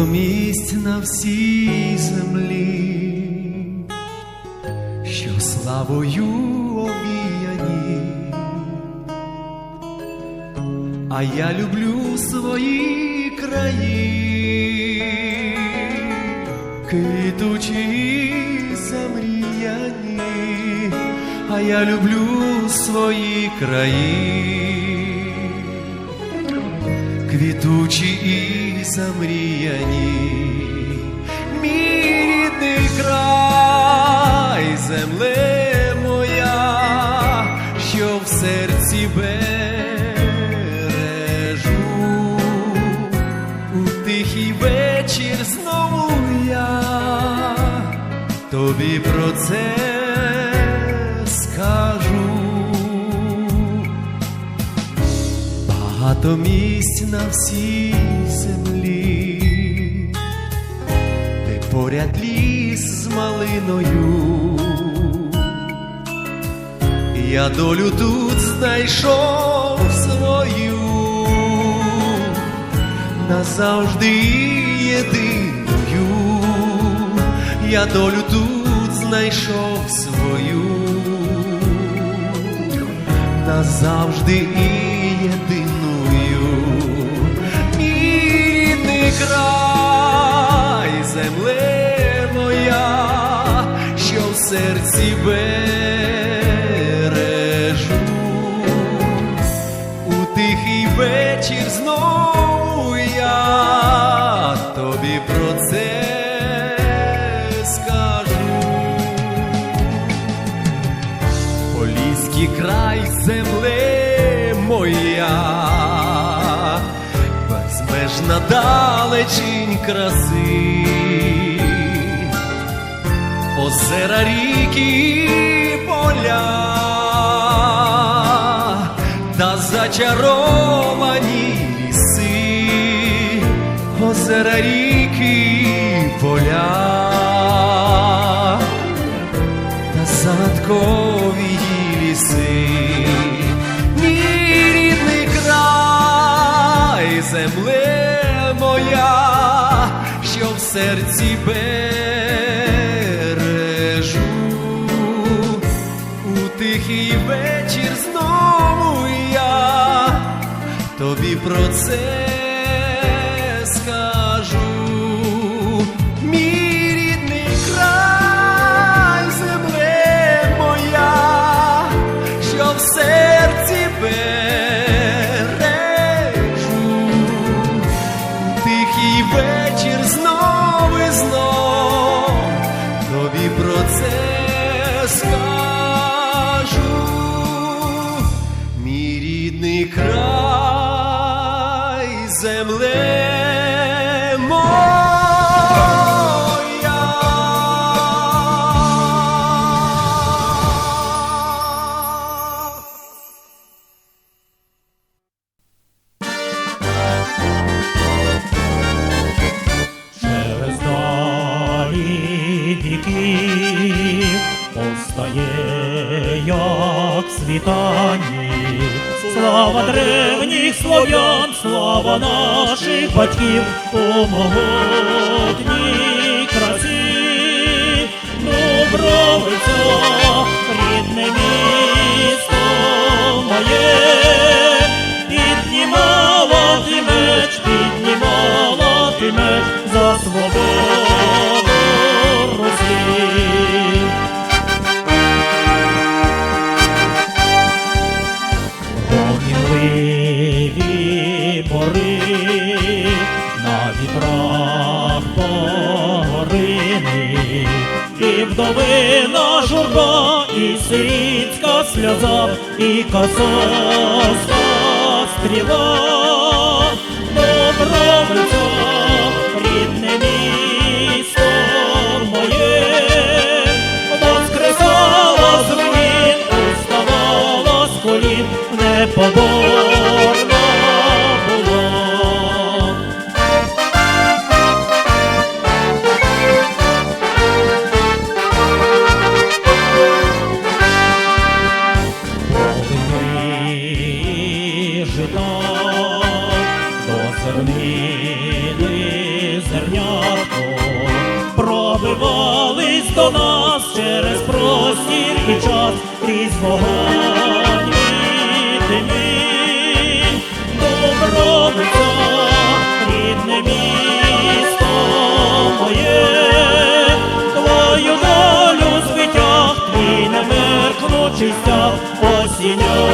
багато місць на всій землі, що славою овіяні, а я люблю свої краї, квітучі замріяні, а я люблю свої краї квітучі і замріяні, мій рідний край, земле моя, що в серці бережу, у тихий вечір знову я тобі про це Багато місць на всій землі, де поряд ліс з малиною, я долю тут знайшов свою, назавжди єдиною, я долю тут знайшов свою. Назавжди і єдиною, край, земле моя, що в серці бережу, у тихий вечір знову я тобі про це безмежна далечінь краси, озера ріки поля, та зачаровані ліси, озера ріки поля та загадкові серці бережу, у тихий вечір знову я тобі про це свободу Русі. Гомінливі бори на вітрах погорини, і вдовина журба, і сирітська сльоза, і косовська стріла, Добровиця, непоборна була. Повинні жита до пробивались до нас через простір і час крізь вогонь немеркнучий стяг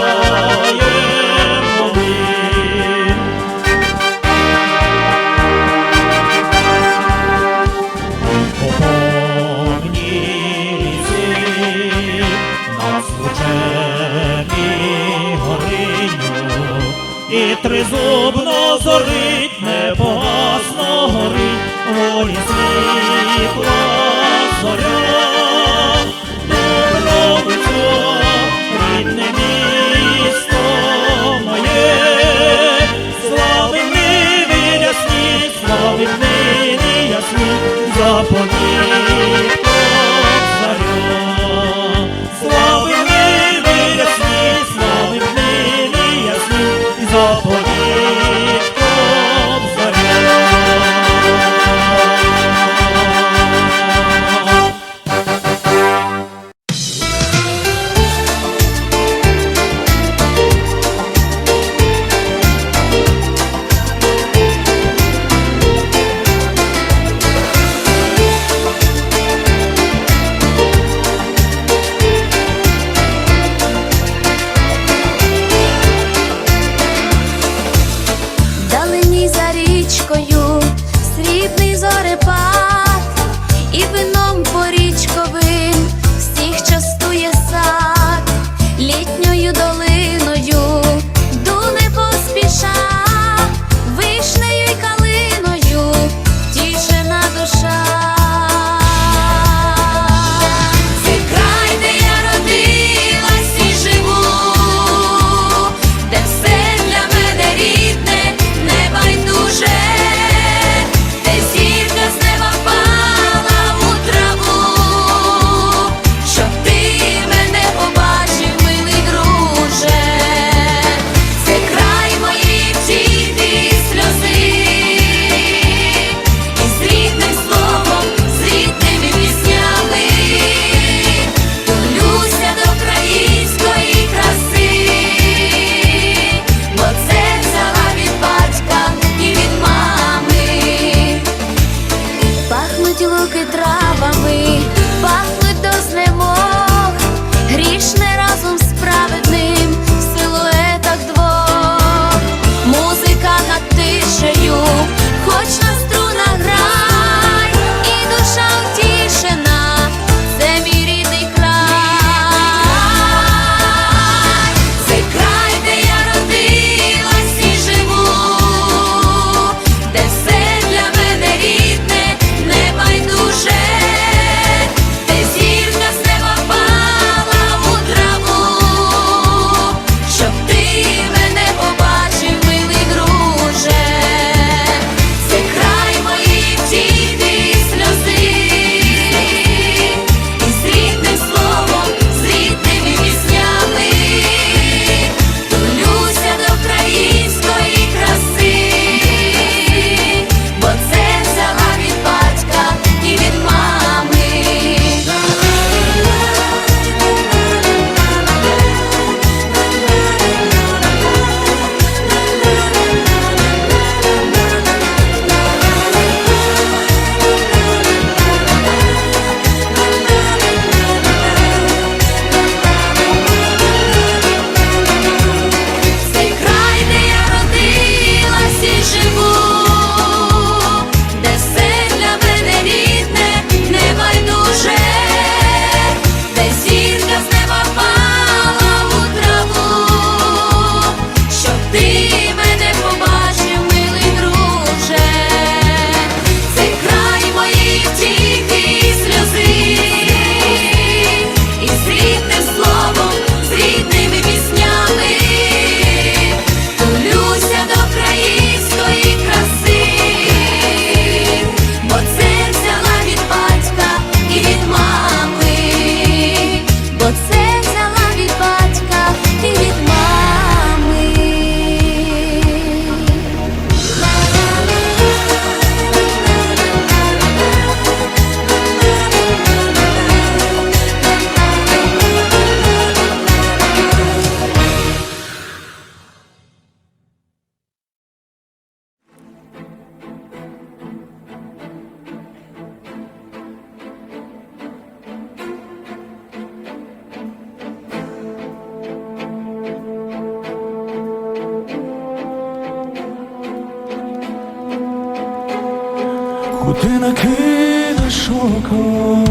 не кинеш око,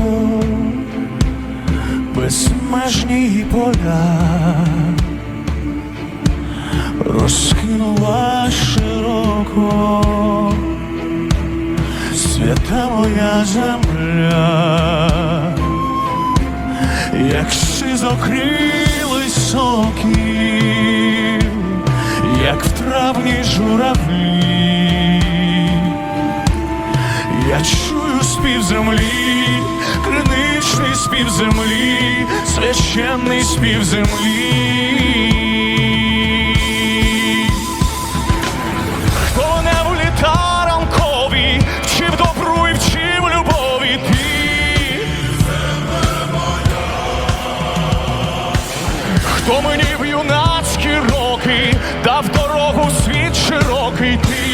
безмежні поля, розкинула широко, свята моя земля, як сизокрилий соки, як в травні журавлі. Спів землі, криничний спів землі, священний спів землі. Хто не в літа ранкові, чи в добру, і чи в любові ти. Хто мені в юнацькі роки дав дорогу світ широкий ти.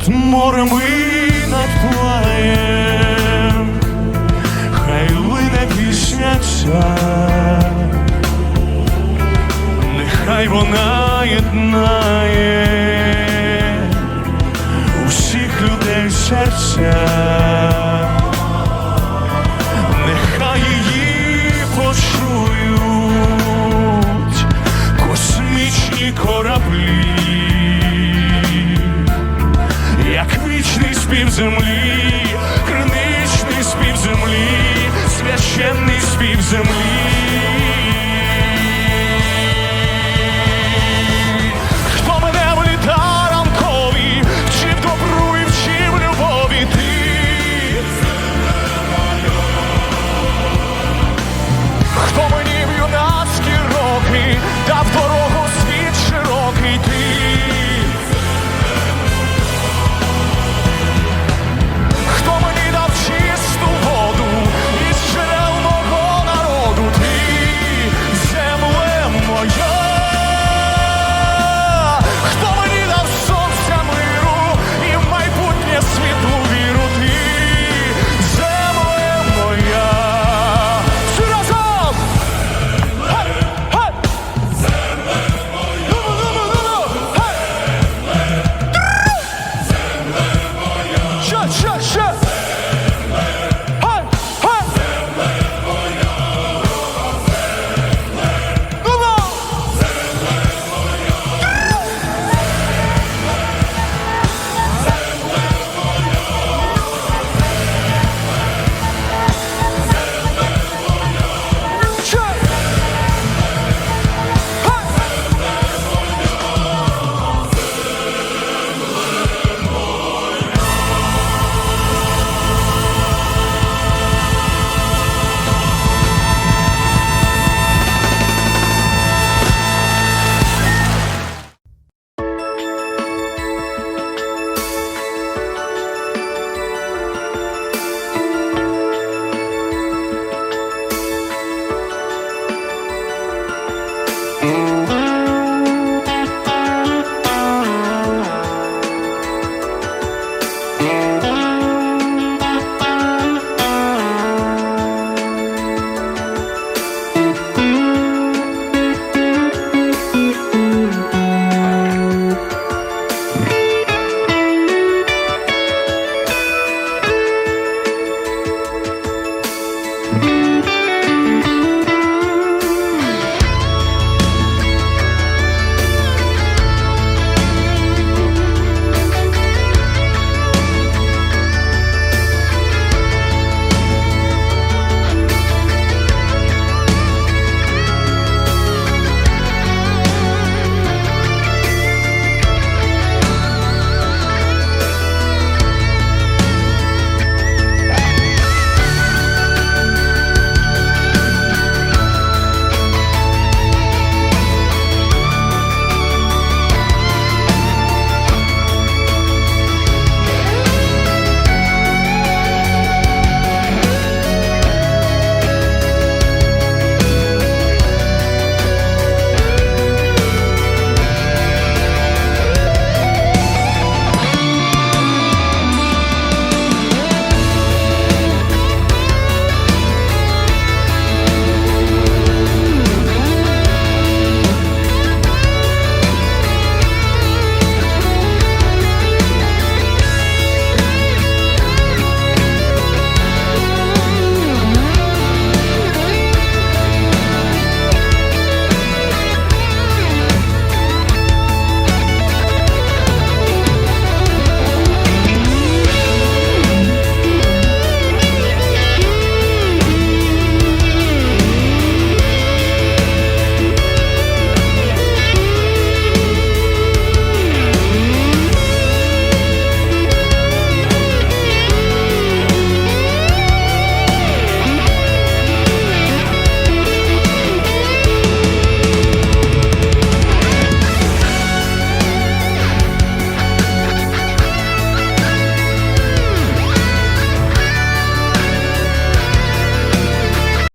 над морем і над плаєм, хай лине пісня ця, нехай вона єднає усіх людей серця, нехай її почують космічні кораблі. землі, криничний спів землі, священний спів землі.